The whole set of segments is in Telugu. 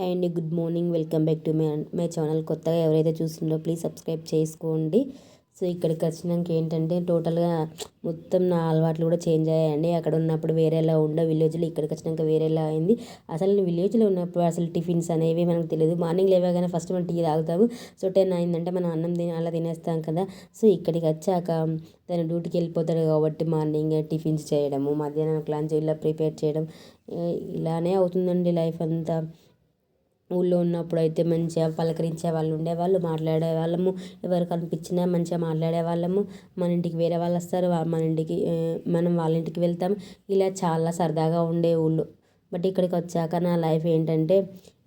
హాయ్ అండి good morning. Welcome back to my my channel. కొత్తగా ఎవరైతే చూస్తున్నారో ప్లీజ్ సబ్స్క్రైబ్ చేసుకోండి. సో ఇక్కడికి వచ్చినాక ఏంటంటే టోటల్గా మొత్తం నా అలవాట్లు కూడా చేంజ్ అయ్యాయండి. అక్కడ ఉన్నప్పుడు వేరేలా ఉండే విలేజ్లో ఇక్కడికి వచ్చినాక వేరేలా అయింది. అసలు నేను విలేజ్లో ఉన్నప్పుడు అసలు టిఫిన్స్ అనేవి మనకు తెలియదు మార్నింగ్ లేవగానే ఫస్ట్ మనం టీ తాగుతాము. సో టెన్ అయిందంటే మనం అన్నం తిని అలా తినేస్తాం కదా. సో ఇక్కడికి వచ్చాక తను డ్యూటీకి వెళ్ళిపోతాడు కాబట్టి మార్నింగ్ టిఫిన్స్ చేయడము మధ్యాహ్నం లంచ్ ఇలా ప్రిపేర్ చేయడం ఇలానే అవుతుందండి లైఫ్ అంతా. ఊళ్ళో ఉన్నప్పుడు అయితే మంచిగా పలకరించే వాళ్ళు ఉండేవాళ్ళు మాట్లాడే వాళ్ళము ఎవరు కనిపించినా మంచిగా మాట్లాడే వాళ్ళము మన ఇంటికి వేరే వాళ్ళు వస్తారు మన ఇంటికి మనం వాళ్ళ ఇంటికి వెళ్తాం. ఇలా చాలా సరదాగా ఉండే ఊళ్ళో. బట్ ఇక్కడికి వచ్చాక నా లైఫ్ ఏంటంటే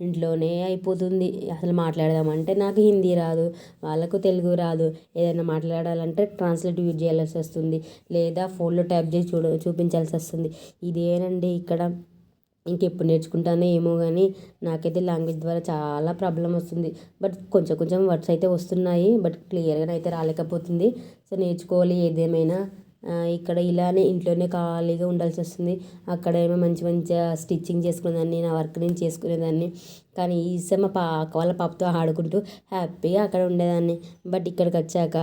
ఇంట్లోనే అయిపోతుంది. అసలు మాట్లాడదామంటే నాకు హిందీ రాదు వాళ్ళకు తెలుగు రాదు. ఏదైనా మాట్లాడాలంటే ట్రాన్స్లేట్ యూజ్ చేయాల్సి వస్తుంది. లేదా ఫోన్లో టైప్ చేసి చూడ చూపించాల్సి వస్తుంది. ఇదేనండి ఇక్కడ ఇంకెప్పుడు నేర్చుకుంటానో ఏమో కానీ నాకైతే లాంగ్వేజ్ ద్వారా చాలా ప్రాబ్లం వస్తుంది. బట్ కొంచెం కొంచెం వర్డ్స్ అయితే వస్తున్నాయి. బట్ క్లియర్గా అయితే రాలేకపోతుంది. సో నేర్చుకోవాలి ఏదేమైనా. ఇక్కడ ఇలానే ఇంట్లోనే ఖాళీగా ఉండాల్సి వస్తుంది. అక్కడేమో మంచి మంచిగా స్టిచ్చింగ్ చేసుకునేదాన్ని నా వర్క్ నేను చేసుకునేదాన్ని. కానీ ఈసే మా పా వాళ్ళ పాపతో ఆడుకుంటూ హ్యాపీగా అక్కడ ఉండేదాన్ని. బట్ ఇక్కడికి వచ్చాక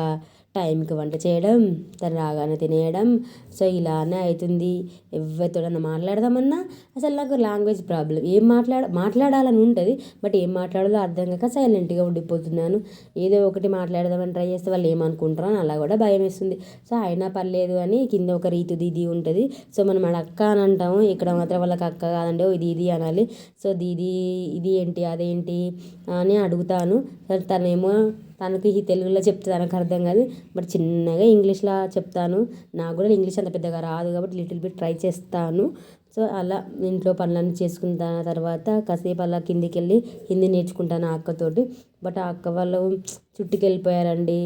టైంకి వంట చేయడం తను రాగానే తినేయడం. సో ఇలానే అవుతుంది ఎవరితోనన్నా మాట్లాడదామన్నా అసలు నాకు లాంగ్వేజ్ ప్రాబ్లం. ఏం మాట్లాడ మాట్లాడాలని ఉంటుంది బట్ ఏం మాట్లాడాలో అర్థం కాక సైలెంట్గా ఉండిపోతున్నాను. ఏదో ఒకటి మాట్లాడదామని ట్రై చేస్తే వాళ్ళు ఏమనుకుంటారో అని అలా కూడా భయం వేస్తుంది. సో అయినా పర్లేదు అని కింద ఒక రీతి దీది ఉంటుంది. సో మనం మన అక్క అని అంటాము. ఇక్కడ మాత్రం వాళ్ళకి అక్క కాదండి ఇది ఇది అనాలి. సో దీది ఇది ఏంటి అదేంటి అని అడుగుతాను. తనేమో తనకి తెలుగులో చెప్తే తనకు అర్థం కాదు. బట్ చిన్నగా ఇంగ్లీష్లో చెప్తాను. నాకు కూడా ఇంగ్లీష్ అంత పెద్దగా రాదు కాబట్టి లిటిల్ బిట్ ట్రై చేస్తాను. సో అలా ఇంట్లో పనులన్నీ చేసుకున్న తర్వాత కాసేపు అలా కిందికి వెళ్ళి హిందీ నేర్చుకుంటాను ఆ అక్కతోటి. బట్ ఆ అక్క వాళ్ళు చుట్టుకు వెళ్ళిపోయారండి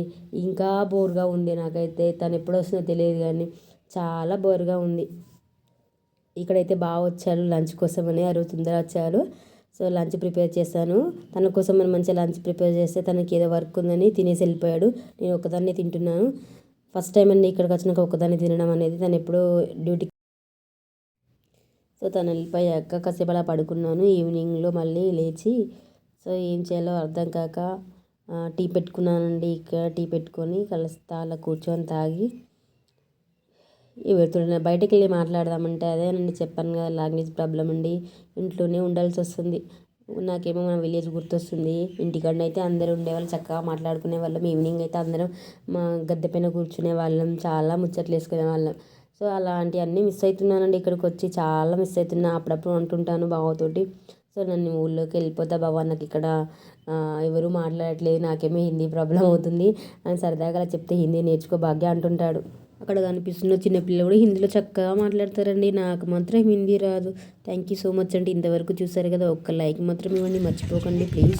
ఇంకా బోర్గా ఉంది నాకైతే. తను ఎప్పుడు వస్తుందో తెలియదు కానీ చాలా బోర్గా ఉంది. ఇక్కడైతే బాగా వచ్చారు లంచ్ కోసమని తొందర వచ్చారు సో లంచ్ ప్రిపేర్ చేశాను. తన కోసం మనం మంచిగా లంచ్ ప్రిపేర్ చేస్తే తనకి ఏదో వర్క్ ఉందని తినేసి వెళ్ళిపోయాడు. నేను ఒకదాన్ని తింటున్నాను. ఫస్ట్ టైం అండి ఇక్కడికి వచ్చినాక ఒకదాన్ని తినడం అనేది. తను ఎప్పుడూ డ్యూటీ సో తను వెళ్ళిపోయాక కాసేపు అలా పడుకున్నాను. ఈవినింగ్లో మళ్ళీ లేచి సో ఏం చేయాలో అర్థం కాక టీ పెట్టుకున్నానండి. ఇక్కడ టీ పెట్టుకొని కలుస్తా అలా కూర్చొని తాగి ఎవరితోనైనా బయటకు వెళ్ళి మాట్లాడదామంటే అదేనండి చెప్పాను కదా లాంగ్వేజ్ ప్రాబ్లం అండి. ఇంట్లోనే ఉండాల్సి వస్తుంది. నాకేమో మన విలేజ్ గుర్తొస్తుంది. ఇంటికాడ అయితే అందరూ ఉండేవాళ్ళు చక్కగా మాట్లాడుకునే వాళ్ళం. ఈవినింగ్ అయితే అందరం మా గద్దె పైన కూర్చునే వాళ్ళం. చాలా ముచ్చట్లు వేసుకునే వాళ్ళం. సో అలాంటి అన్నీ మిస్ అవుతున్నానండి ఇక్కడికి వచ్చి చాలా మిస్ అవుతున్నా అప్పుడప్పుడు అంటుంటాను బావతోటి. సో నన్ను ఊళ్ళోకి వెళ్ళిపోతా బావ. నాకు ఇక్కడ ఎవరు మాట్లాడట్లేదు. నాకేమో హిందీ ప్రాబ్లం అవుతుంది. అని సరదాగా చెప్తే హిందీ నేర్చుకో భాగ్య అంటుంటాడు. అక్కడ కనిపిస్తున్న చిన్నపిల్లలు కూడా హిందీలో చక్కగా మాట్లాడతారండి. నాకు మాత్రం హిందీ రాదు. థ్యాంక్ యూ సో మచ్ అండి. ఇంతవరకు చూసారు కదా ఒక్క లైక్ మాత్రం ఇవ్వండి. మర్చిపోకండి. ప్లీజ్